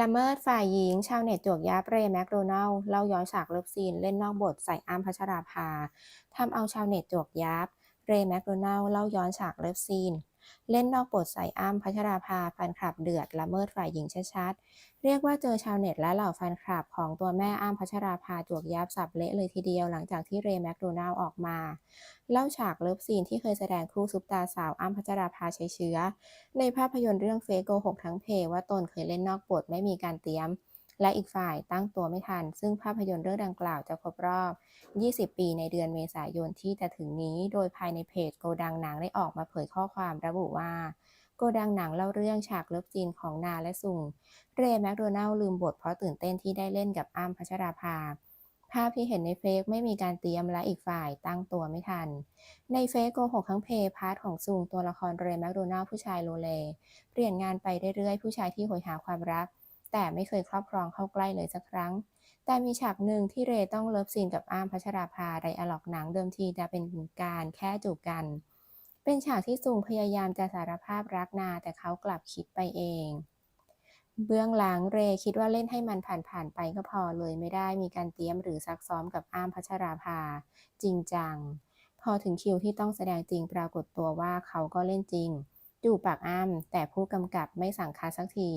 ละเมิดฝ่ายหญิง ชาวเน็ตจวกยับเรย์แมคโดนัลเล่าย้อนฉากเลิฟซีน เล่นนอกบทใส่อ้ำพัชราภาทำเอาชาวเน็ตจวกยับ เรย์แมคโดนัลเล่าย้อนฉากเลิฟซีน เล่นนอกบทใส่อ้ำพัชราภาแฟนคลับเดือดละเมิดฝ่ายหญิงชัดๆ เรียกว่าเจอชาวเน็ตและเหล่าแฟนคลับของตัวแม่อ้ำพัชราภาจวกยับสับเละเลยทีเดียวหลังจากที่เรย์แมคโดนัลด์ออกมา เล่าฉากเลิฟซีนที่เคยแสดงคู่ซุปตาสาวอ้ำพัชราภาชัยเชื้อ ในภาพยนตร์เรื่องเฟโกหกทั้งเพว่าตนเคยเล่นนอกบทไม่มีการเตรียม และอีกฝ่ายตั้งตัวไม่ทัน ซึ่งภาพยนตร์เรื่องดังกล่าวจะครบรอบ 20 ปีในเดือนเมษายนที่จะถึงนี้ โดยภายในเพจโกดังหนังได้ออกมาเผยข้อความระบุว่า โกดังหนังเล่าเรื่องฉากเลิฟซีนของนาและซุง เรย์แมคโดนัลลืมบทเพราะตื่นเต้นที่ได้เล่นกับอ้ำพัชราภา ภาพที่เห็นในเฟซไม่มีการเตรียมและอีกฝ่ายตั้งตัวไม่ทัน ในเฟซโกหกทั้งเพย์พาร์ทของซุงตัวละครเรย์แมคโดนัลผู้ชายโลเล เปลี่ยนงานไปเรื่อยๆผู้ชายที่โหยหาความรัก แต่ไม่เคยครอบครองเข้าใกล้เลยสักครั้ง แต่มีฉากหนึ่งที่เรต้องเลิฟซีนกับอ้ามพัชราภาไดอะล็อกหนังเดิมทีจะเป็นการแค่จูบกัน เป็นฉากที่ซุงพยายามจะสารภาพรักนาแต่เขากลับคิดไปเอง เบื้องหลังเรคิดว่าเล่นให้มันผ่านๆไปก็พอเลยไม่ได้มีการเตรียมหรือซักซ้อมกับอ้ามพัชราภา จริงจัง พอถึงคิวที่ต้องแสดงจริงปรากฏตัวว่าเขาก็เล่นจริง จูบปากอ้ำแต่ผู้กำกับไม่สั่งคัดสักที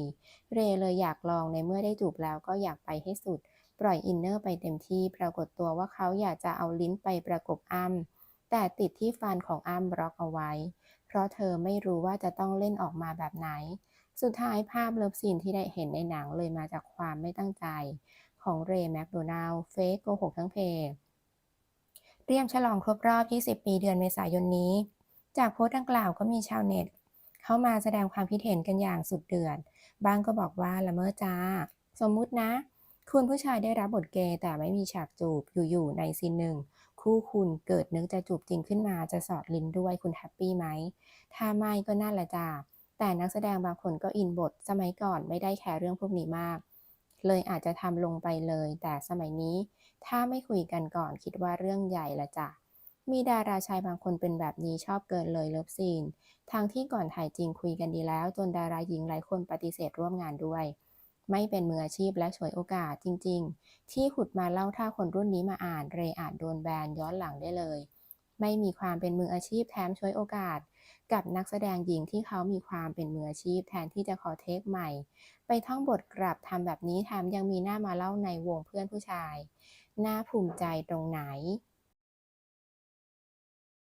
เรเลยอยากลองในเมื่อได้จูบแล้วก็อยากไปให้สุด ปล่อยอินเนอร์ไปเต็มที่ปรากฏตัวว่าเขาอยากจะเอาลิ้นไปประกบอ้ำแต่ติดที่ฟันของอ้ำบล็อกเอาไว้ เพราะเธอไม่รู้ว่าจะต้องเล่นออกมาแบบไหน สุดท้ายภาพเลิฟซีนที่ได้เห็นในหนังเลยมาจากความไม่ตั้งใจ ของเรย์แมคโดนัลเฟกโกหกทั้งเพจเตรียมฉลองครบรอบ 20 ปีเดือนเมษายนนี้ จากโพสต์ดังกล่าวก็มีชาวเน็ต เข้ามาแสดงความคิดเห็นกันอย่างสุดเดือดบางก็บอกว่าละเมอจ้า สมมุตินะ คุณผู้ชายได้รับบทเกย์แต่ไม่มีฉากจูบอยู่ๆในซีนหนึ่ง คู่คุณเกิดนึกจะจูบจริงขึ้นมาจะสอดลิ้นด้วยคุณแฮปปี้ไหม ถ้าไม่ก็นั่นละจ้าแต่นักแสดงบางคนก็อินบทสมัยก่อนไม่ได้แคร์เรื่องพวกนี้มาก เลยอาจจะทำลงไปเลย แต่สมัยนี้ ถ้าไม่คุยกันก่อนคิดว่าเรื่องใหญ่ละจ้ะ มีดาราชายบางคนเป็นแบบนี้ชอบเกินเลยเลิฟซีน ทั้งที่ก่อนถ่ายจริงคุยกันดีแล้ว จนดาราหญิงหลายคนปฏิเสธร่วมงานด้วย ไม่เป็นมืออาชีพและฉวยโอกาสจริง ๆ ที่ขุดมาเล่าถ้าคนรุ่นนี้มาอ่าน เรอาจโดนแบนย้อนหลังได้เลย ไม่มีความเป็นมืออาชีพแถมฉวยโอกาส กับนักแสดงหญิงที่เขามีความเป็นมืออาชีพแทนที่จะขอเทคใหม่ ไปท่องบทกลับทำแบบนี้แถมยังมีหน้ามาเล่าในวงเพื่อนผู้ชาย น่าภูมิใจตรงไหน